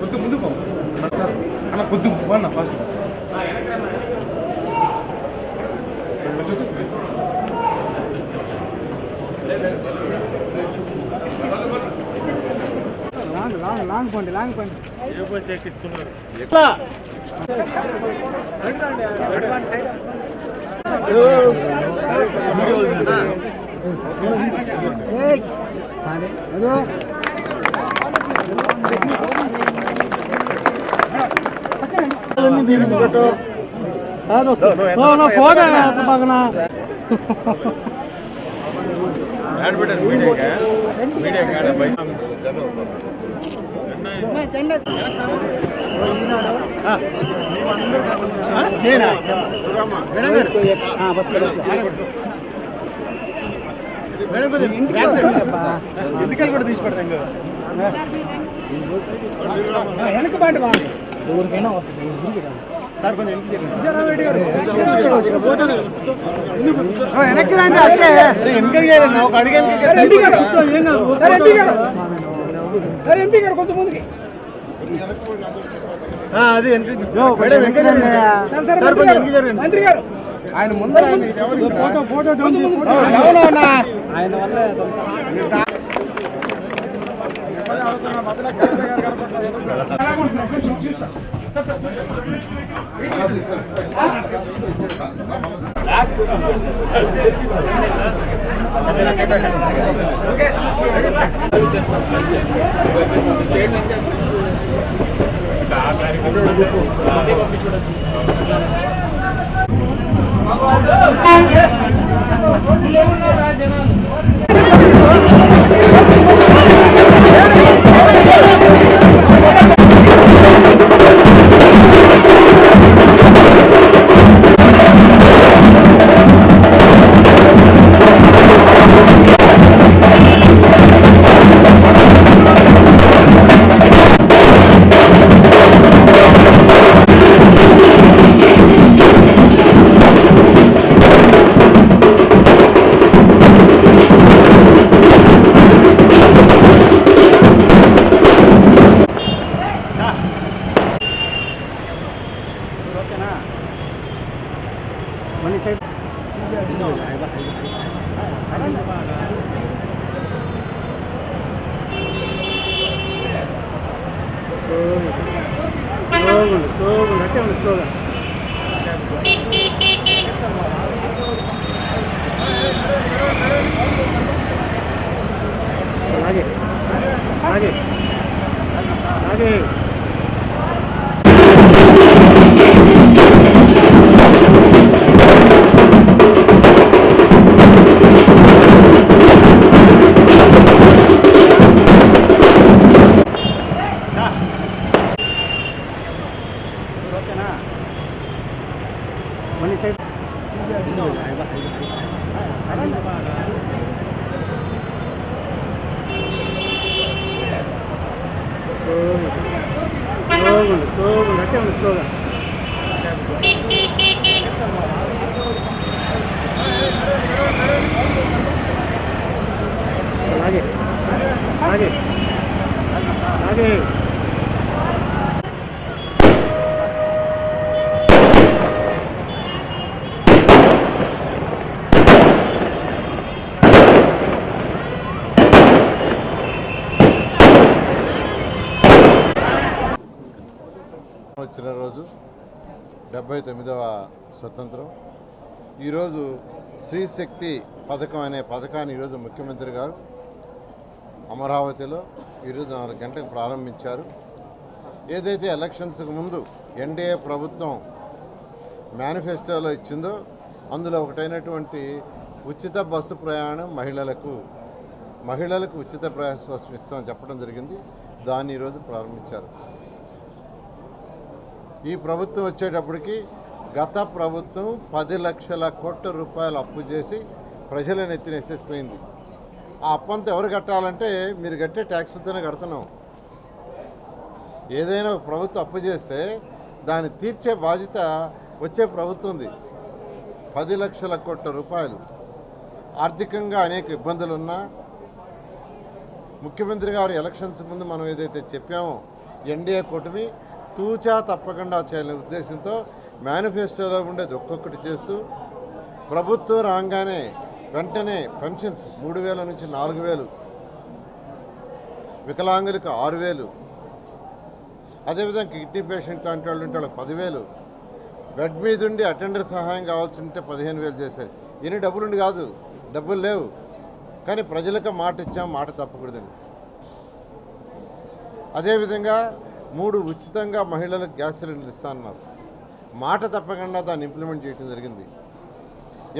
కొద్ది ముందు పో. అన్న కొద్ది అన్న లాంగ్ లాంగ్ లాంగ్ పండి లాంగ్ పండి ఫోటో పక్కన ఎందుకని కూడా తీసి పెడతాం కదా వెనకబాటు బాగుంది ఎవరికైనా వస్తుంది వెనక్కి రండి అట్లే వెనకకి చేయాలన్నా ఒక అడిగి ఎంపీ గారు సార్ ఎంపీ గారు సార్ ఎంపీ గారు కొంచెం ముందుకి. అది. మంత్రి గారు. ఆయన ముందర? ఫోటో. ఆయన వల్ల మనీ స్లోగా ఉండు స్లోగా ఉండు అట్టే ఉండు స్లోగా అలాగే అలాగే అలాగే స్లోగా ఉండు అట్టే ఉండు స్లోగా అలాగే అలాగే అలాగే వచ్చిన రోజు డెబ్బై తొమ్మిదవ స్వతంత్రం. ఈరోజు శ్రీశక్తి పథకం అనే పథకాన్ని ఈరోజు ముఖ్యమంత్రి గారు అమరావతిలో ఈరోజు నాలుగు గంటలకు ప్రారంభించారు. ఏదైతే ఎలక్షన్స్కి ముందు ఎన్డీఏ ప్రభుత్వం మేనిఫెస్టోలో ఇచ్చిందో అందులో ఒకటైనటువంటి ఉచిత బస్సు ప్రయాణం మహిళలకు మహిళలకు ఉచిత ప్రయాణ బస్సు ఇస్తామని చెప్పడం జరిగింది. దాన్ని ఈరోజు ప్రారంభించారు. ఈ ప్రభుత్వం వచ్చేటప్పటికి గత ప్రభుత్వం పది లక్షల కోట్ల రూపాయలు అప్పు చేసి ప్రజలను ఎత్తినేసేసిపోయింది ఆ అప్పంతా ఎవరు కట్టాలంటే మీరు కట్టే ట్యాక్స్లతోనే కడుతున్నాం. ఏదైనా ఒక ప్రభుత్వం అప్పు చేస్తే దాన్ని తీర్చే బాధ్యత వచ్చే ప్రభుత్వంది పది లక్షల కోట్ల రూపాయలు. ఆర్థికంగా అనేక ఇబ్బందులు ఉన్నా ముఖ్యమంత్రి గారు ఎలక్షన్స్ ముందు మనం ఏదైతే చెప్పామో ఎన్డీఏ కూటమి తూచా తప్పకుండా చేయాలనే ఉద్దేశంతో మేనిఫెస్టోలో ఉండేది ఒక్కొక్కటి చేస్తూ ప్రభుత్వం రాగానే వెంటనే పెన్షన్స్ మూడు వేల నుంచి నాలుగు వేలు వికలాంగులకు ఆరు వేలు అదేవిధంగా కిడ్నీ పేషెంట్ లాంటి వాళ్ళు ఉంటే వాళ్ళకి పదివేలు బెడ్ మీద ఉండి అటెండర్ సహాయం కావాల్సి ఉంటే పదిహేను వేలు చేశారు. ఎన్ని డబ్బులుండి కాదు డబ్బులు లేవు. కానీ ప్రజలకు మాట ఇచ్చాం మాట తప్పకూడదని. అదేవిధంగా మూడు ఉచితంగా మహిళలకు గ్యాస్ సిలిండర్ ఇస్తా అన్నారు. మాట తప్పకుండా దాన్ని ఇంప్లిమెంట్ చేయడం జరిగింది.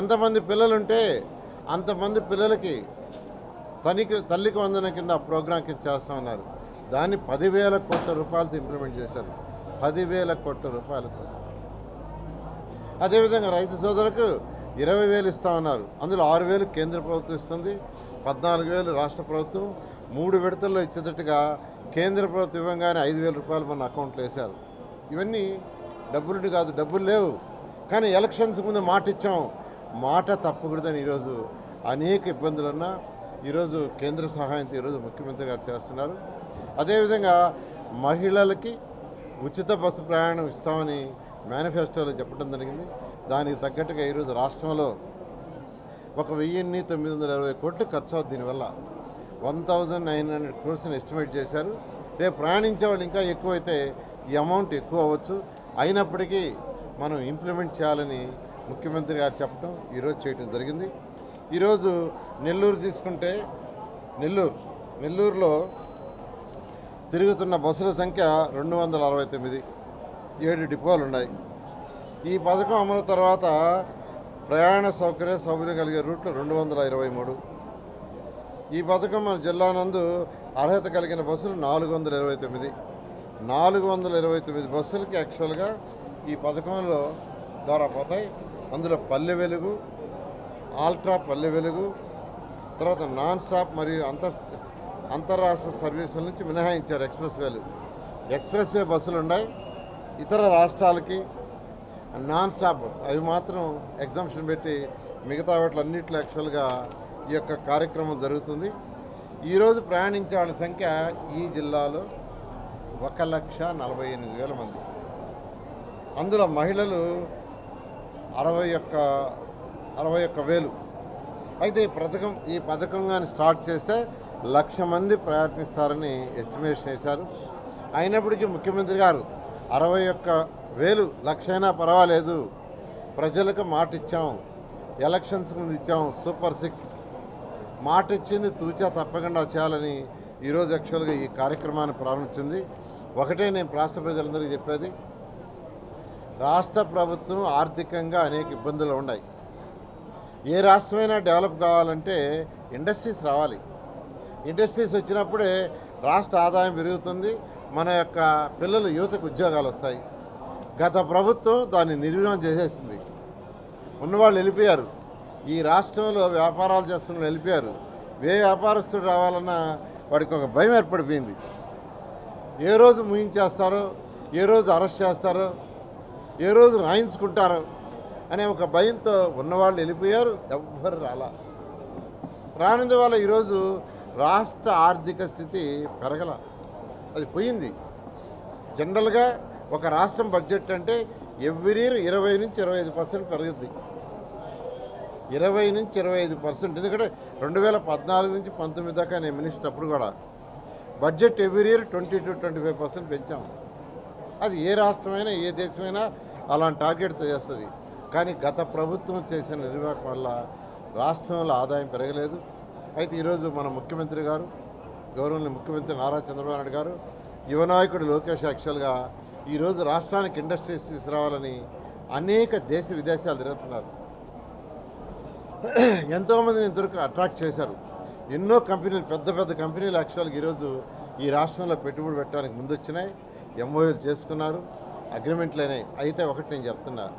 ఎంతమంది పిల్లలుంటే అంతమంది పిల్లలకి తనికి తల్లికి వందన కింద ఆ ప్రోగ్రాం కింద చేస్తామన్నారు దాన్ని పదివేల కోట్ల రూపాయలతో ఇంప్లిమెంట్ చేశారు. పదివేల కోట్ల రూపాయలతో. అదేవిధంగా రైతు సోదరులకు ఇరవై వేలు ఇస్తామన్నారు అందులో ఆరు వేలు కేంద్ర ప్రభుత్వం ఇస్తుంది పద్నాలుగు వేలు రాష్ట్ర ప్రభుత్వం మూడు విడతల్లో ఇచ్చేటట్టుగా కేంద్ర ప్రభుత్వం ఇవ్వగానే ఐదు వేల రూపాయలు మన అకౌంట్లో వేశారు. ఇవన్నీ డబ్బులుండి కాదు డబ్బులు లేవు. కానీ ఎలక్షన్స్ ముందు మాట ఇచ్చాం. మాట తప్పకూడదని ఈరోజు అనేక ఇబ్బందులున్నా ఈరోజు కేంద్ర సహాయంతో ఈరోజు ముఖ్యమంత్రి గారు చేస్తున్నారు. అదేవిధంగా మహిళలకి ఉచిత బస్సు ప్రయాణం ఇస్తామని మేనిఫెస్టోలో చెప్పడం జరిగింది. దానికి తగ్గట్టుగా ఈరోజు రాష్ట్రంలో ఒక వెయ్యిన్ని తొమ్మిది వందల ఇరవై కోట్లు ఖర్చు అవుతుంది దీనివల్ల. వన్ థౌజండ్ నైన్ హండ్రెడ్ క్రోర్స్ని ఎస్టిమేట్ చేశారు. రేపు ప్రయాణించే వాళ్ళు ఇంకా ఎక్కువైతే ఈ అమౌంట్ ఎక్కువ అవ్వచ్చు. అయినప్పటికీ మనం ఇంప్లిమెంట్ చేయాలని ముఖ్యమంత్రి గారు చెప్పడం ఈరోజు చేయటం జరిగింది. ఈరోజు నెల్లూరు తీసుకుంటే నెల్లూరు నెల్లూరులో తిరుగుతున్న బస్సుల సంఖ్య రెండు వందల అరవై తొమ్మిది. ఏడు డిపోలు ఉన్నాయి. ఈ పథకం అమలు తర్వాత ప్రయాణ సౌకర్య సౌకర్యం కలిగే రూట్లు రెండు వందల ఇరవై మూడు. ఈ పథకం మన జిల్లా నందు అర్హత కలిగిన బస్సులు నాలుగు వందల ఇరవై తొమ్మిది. నాలుగు వందల ఇరవై తొమ్మిది బస్సులకి యాక్చువల్గా ఈ పథకంలో ద్వారా పోతాయి. అందులో పల్లె వెలుగు ఆల్ట్రా పల్లె వెలుగు తర్వాత నాన్ స్టాప్ మరియు అంతర్ అంతర్రాష్ట్ర సర్వీసుల నుంచి మినహాయించారు ఎక్స్ప్రెస్ వేలు. ఎక్స్ప్రెస్ వే బస్సులు ఉన్నాయి. ఇతర రాష్ట్రాలకి నాన్ స్టాప్ బస్సు. అవి మాత్రం ఎగ్జామ్షన్ పెట్టి మిగతా వాటిలన్నింటిలో యాక్చువల్గా ఈ యొక్క కార్యక్రమం జరుగుతుంది. ఈరోజు ప్రయాణించే వాళ్ళ సంఖ్య ఈ జిల్లాలో ఒక లక్ష నలభై ఎనిమిది వేల మంది. అందులో మహిళలు అరవై ఒక్క అరవై ఒక్క వేలు. అయితే ఈ పథకం ఈ పథకం కానీ స్టార్ట్ చేస్తే లక్ష మంది ప్రయత్నిస్తారని ఎస్టిమేషన్ వేశారు. అయినప్పటికీ ముఖ్యమంత్రి గారు అరవై ఒక్క వేలు లక్ష అయినా పర్వాలేదు. ప్రజలకు మాట ఇచ్చాం ఎలక్షన్స్ ముందు ఇచ్చాం. సూపర్ సిక్స్ మాట ఇచ్చింది తూచా తప్పకుండా చేయాలని ఈరోజు యాక్చువల్గా ఈ కార్యక్రమాన్ని ప్రారంభించింది. ఒకటే నేను రాష్ట్ర ప్రజలందరికీ చెప్పేది. రాష్ట్ర ప్రభుత్వం ఆర్థికంగా అనేక ఇబ్బందులు ఉన్నాయి. ఏ రాష్ట్రమైనా డెవలప్ కావాలంటే ఇండస్ట్రీస్ రావాలి. ఇండస్ట్రీస్ వచ్చినప్పుడే రాష్ట్ర ఆదాయం పెరుగుతుంది. మన యొక్క పిల్లలు యువతకు ఉద్యోగాలు వస్తాయి. గత ప్రభుత్వం దాన్ని నిర్వీణం చేసేసింది. ఉన్నవాళ్ళు వెళ్ళిపోయారు. ఈ రాష్ట్రంలో వ్యాపారాలు చేస్తున్న నిలిపారు వెళ్ళిపోయారు ఏ వ్యాపారస్తుడు రావాలన్నా వాడికి ఒక భయం ఏర్పడిపోయింది. ఏ రోజు ముయించేస్తారో ఏ రోజు అరెస్ట్ చేస్తారో ఏ రోజు రాయించుకుంటారో అనే ఒక భయంతో ఉన్నవాళ్ళు వెళ్ళిపోయారు ఎవ్వరు రాలా. రానందు వల్ల ఈరోజు రాష్ట్ర ఆర్థిక స్థితి పెరగల. అది పోయింది. జనరల్గా ఒక రాష్ట్రం బడ్జెట్ అంటే ఎవ్రీ ఇయర్ ఇరవై నుంచి ఇరవై ఐదు పర్సెంట్ పెరుగుద్ది. ఇరవై నుంచి ఇరవై ఐదు పర్సెంట్. ఎందుకంటే రెండు వేల పద్నాలుగు నుంచి పంతొమ్మిది దాకా నేను మినిస్టర్ అప్పుడు కూడా budget every year twenty to twenty five percent పెంచాము. అది ఏ రాష్ట్రమైనా ఏ దేశమైనా అలాంటి టార్గెట్తో చేస్తుంది. కానీ గత ప్రభుత్వం చేసిన నిర్వాహకం వల్ల రాష్ట్రంలో ఆదాయం పెరగలేదు. అయితే ఈరోజు మన ముఖ్యమంత్రి గారు గౌరవనీయ ముఖ్యమంత్రి నారా చంద్రబాబు నాయుడు గారు యువనాయకుడు లోకేష్ యాక్చువల్గా ఈరోజు రాష్ట్రానికి ఇండస్ట్రీస్ తీసుకురావాలని అనేక దేశ విదేశాలు తిరుగుతున్నారు. ఎంతోమందిని ఇంతవరకు అట్రాక్ట్ చేశారు. ఎన్నో కంపెనీలు పెద్ద పెద్ద కంపెనీలు యాక్చువల్గా ఈరోజు ఈ రాష్ట్రంలో పెట్టుబడి పెట్టడానికి ముందొచ్చినాయి. ఎంఓఏలు చేసుకున్నారు. అగ్రిమెంట్లు అయినాయి. అయితే ఒకటి నేను చెప్తున్నా.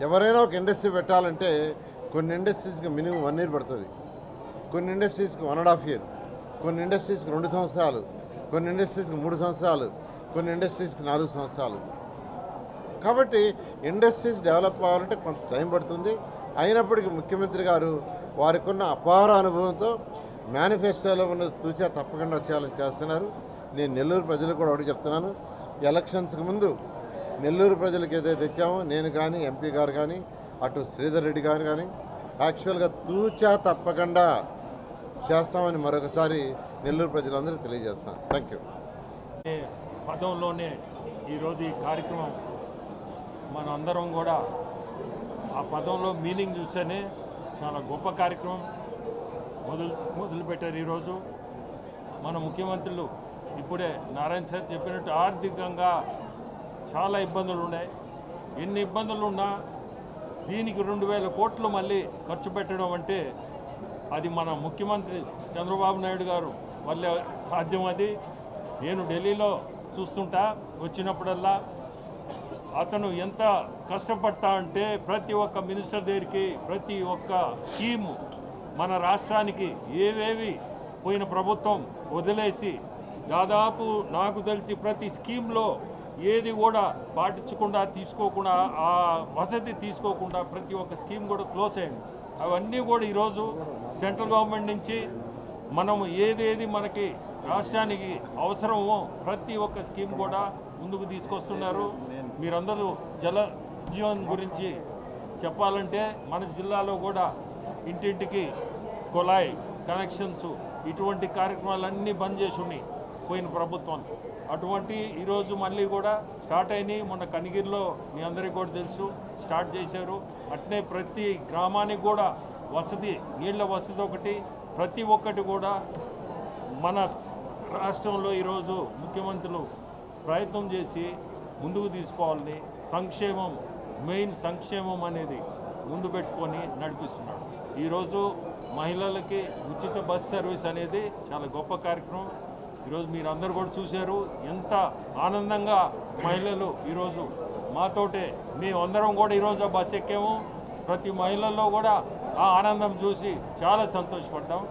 ఎవరైనా ఒక ఇండస్ట్రీ పెట్టాలంటే కొన్ని ఇండస్ట్రీస్కి మినిమం వన్ ఇయర్ పడుతుంది. కొన్ని ఇండస్ట్రీస్కి వన్ అండ్ హాఫ్ ఇయర్ కొన్ని ఇండస్ట్రీస్కి రెండు సంవత్సరాలు. కొన్ని ఇండస్ట్రీస్కి మూడు సంవత్సరాలు. కొన్ని ఇండస్ట్రీస్కి నాలుగు సంవత్సరాలు. కాబట్టి ఇండస్ట్రీస్ డెవలప్ అవ్వాలంటే కొంత టైం పడుతుంది. అయినప్పటికీ ముఖ్యమంత్రి గారు వారికి ఉన్న అపార అనుభవంతో మేనిఫెస్టోలో ఉన్న తూచా తప్పకుండా చేయాలని చేస్తున్నారు. నేను నెల్లూరు ప్రజలకు కూడా ఒకటి చెప్తున్నాను. ఎలక్షన్స్కి ముందు నెల్లూరు ప్రజలకు ఏదైతే తెచ్చామో నేను కానీ ఎంపీ గారు కానీ అటు శ్రీధర్ రెడ్డి గారు కానీ యాక్చువల్గా తూచా తప్పకుండా చేస్తామని మరొకసారి నెల్లూరు ప్రజలందరికీ తెలియజేస్తున్నాను. Thank you. పదంలోనే ఈరోజు ఈ కార్యక్రమం మనందరం కూడా ఆ పదంలో మీనింగ్ చూస్తేనే చాలా గొప్ప కార్యక్రమం మొదలు మొదలుపెట్టారు ఈరోజు. మన ముఖ్యమంత్రులు ఇప్పుడే నారాయణ సార్ చెప్పినట్టు ఆర్థికంగా చాలా ఇబ్బందులు ఉన్నాయి. ఎన్ని ఇబ్బందులు ఉన్నా దీనికి రెండు వేల కోట్లు మళ్ళీ ఖర్చు పెట్టడం అంటే అది మన ముఖ్యమంత్రి చంద్రబాబు నాయుడు గారు వల్లే సాధ్యం అది. నేను ఢిల్లీలో చూస్తుంటా వచ్చినప్పుడల్లా అతను ఎంత కష్టపడతా అంటే ప్రతి ఒక్క మినిస్టర్ దగ్గరికి ప్రతి ఒక్క స్కీము మన రాష్ట్రానికి ఏవేవి పోయిన ప్రభుత్వం వదిలేసి దాదాపు నాకు తెలిసి ప్రతి స్కీమ్లో ఏది కూడా పాటించకుండా తీసుకోకుండా ఆ వసతి తీసుకోకుండా ప్రతి ఒక్క స్కీమ్ కూడా క్లోజ్ అయ్యింది అవన్నీ కూడా ఈరోజు సెంట్రల్ గవర్నమెంట్ నుంచి మనము ఏదేది మనకి రాష్ట్రానికి అవసరమో ప్రతి ఒక్క స్కీమ్ కూడా ముందుకు తీసుకొస్తున్నారు. మీరందరూ జల జీవన్ గురించి చెప్పాలంటే మన జిల్లాలో కూడా ఇంటింటికి కొలాయి కనెక్షన్స్ ఇటువంటి కార్యక్రమాలన్నీ బంద్ చేసి ఉన్నాయి పోయిన ప్రభుత్వం. అటువంటి ఈరోజు మళ్ళీ కూడా స్టార్ట్ అయినాయి. మొన్న కనిగిరిలో మీ అందరికీ కూడా తెలుసు స్టార్ట్ చేశారు. అట్నే ప్రతి గ్రామానికి కూడా వసతి నీళ్ళ వసతి ఒకటి. ప్రతి ఒక్కటి కూడా మన రాష్ట్రంలో ఈరోజు ముఖ్యమంత్రులు ప్రయత్నం చేసి ముందుకు తీసుకోవాలని సంక్షేమం మెయిన్ సంక్షేమం అనేది ముందు పెట్టుకొని నడిపిస్తున్నాడు. ఈరోజు మహిళలకి ఉచిత బస్ సర్వీస్ అనేది చాలా గొప్ప కార్యక్రమం. ఈరోజు మీరు అందరు కూడా చూశారు ఎంత ఆనందంగా మహిళలు ఈరోజు మాతోటే మేమందరం కూడా ఈరోజు ఆ బస్ ఎక్కాము. ప్రతి మహిళల్లో కూడా ఆ ఆనందం చూసి చాలా సంతోషపడ్డాం.